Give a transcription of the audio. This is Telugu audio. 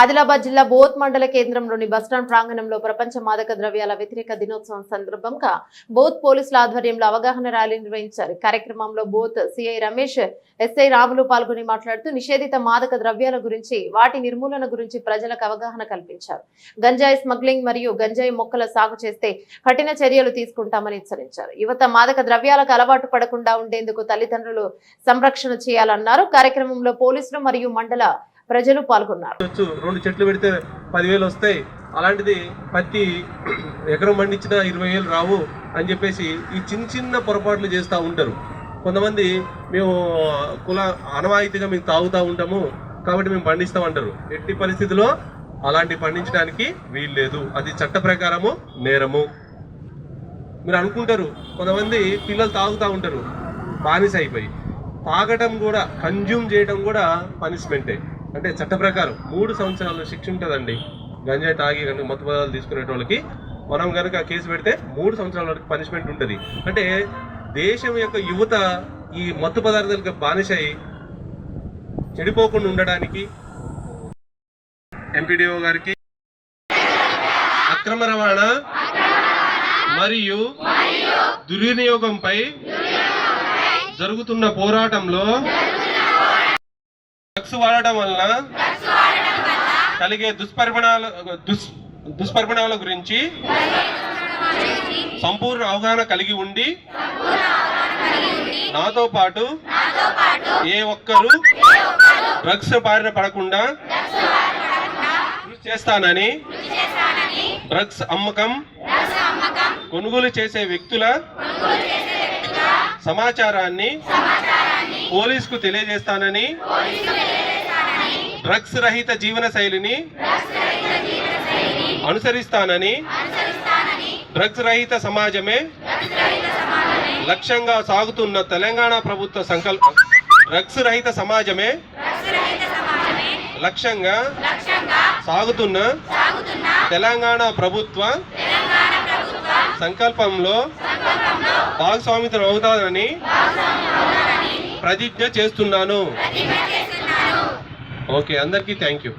ఆదిలాబాద్ జిల్లా బోత్ మండల కేంద్రంలోని బస్టాండ్ ప్రాంగణంలో ప్రపంచ మాదక ద్రవ్యాల వ్యతిరేక దినోత్సవం సందర్భంగా బోత్ పోలీసుల ఆధ్వర్యంలో అవగాహన ర్యాలీ నిర్వహించారు. కార్యక్రమంలో బోత్ సిఐ రమేష్ ఎస్ఐ రాములు పాల్గొని మాట్లాడుతూ నిషేధిత మాదక ద్రవ్యాల గురించి వాటి నిర్మూలన గురించి ప్రజలకు అవగాహన కల్పించారు. గంజాయి స్మగ్లింగ్ మరియు గంజాయి మొక్కల సాగు చేస్తే కఠిన చర్యలు తీసుకుంటామని హెచ్చరించారు. యువత మాదక ద్రవ్యాలకు అలవాటు పడకుండా ఉండేందుకు తల్లిదండ్రులు సంరక్షణ చేయాలన్నారు. కార్యక్రమంలో పోలీసులు మరియు మండల ప్రజలు పాల్గొన్నారు. రెండు చెట్లు పెడితే పదివేలు వస్తాయి. అలాంటిది పత్తి ఎకరం పండించిన ఇరవై వేలు రావు అని చెప్పేసి ఈ చిన్న చిన్న పొరపాట్లు చేస్తూ ఉంటారు. కొంతమంది మేము కుల అనవాయితీగా మేము తాగుతూ ఉంటాము. కాబట్టి మేము పండిస్తాం అంటారు. ఎట్టి పరిస్థితిలో అలాంటి పండించడానికి వీలు లేదు. అది చట్ట ప్రకారము నేరము. మీరు అనుకుంటారు కొంతమంది పిల్లలు తాగుతూ ఉంటారు. బానిస అయిపోయి. తాగటం కూడా కన్జ్యూమ్ చేయడం కూడా పనిష్మెంటే అంటే చట్ట ప్రకారం మూడు సంవత్సరాల శిక్ష ఉంటుందండి. గంజాయి తాగి కనుక మత్తు పదార్థాలు తీసుకునే వాళ్ళకి మనం కనుక కేసు పెడితే మూడు సంవత్సరాల వరకు పనిష్మెంట్ ఉంటుంది. అంటే దేశం యొక్క యువత ఈ మత్తు పదార్థాలకు బానిసై చెడిపోకుండా ఉండడానికి ఎంపీడీఓ గారికి అక్రమ రవాణా మరియు దుర్వినియోగంపై జరుగుతున్న పోరాటంలో డ్రగ్స్ వాడటం వలన కలిగే దుష్పరిణామాల దుష్పరిణామాల గురించి సంపూర్ణ అవగాహన కలిగి ఉండి నాతో పాటు ఏ ఒక్కరు డ్రగ్స్ బారిన పడకుండా కృషి చేస్తానని డ్రగ్స్ అమ్మకం కొనుగోలు చేసే వ్యక్తుల సమాచారాన్ని పోలీసుకు తెలియజేస్తానని డ్రగ్స్ రహిత జీవన శైలిని అనుసరిస్తానని డ్రగ్స్ రహిత సమాజమే లక్ష్యంగా సాగుతున్న తెలంగాణ ప్రభుత్వ సంకల్ప డ్రగ్స్ రహిత సమాజమే లక్ష్యంగా సాగుతున్న తెలంగాణ ప్రభుత్వ సంకల్పంలో భాగస్వామితం అవుతానని ప్రతిజ్ఞ చేస్తున్నాను. ఓకే అందరికీ థ్యాంక్ యూ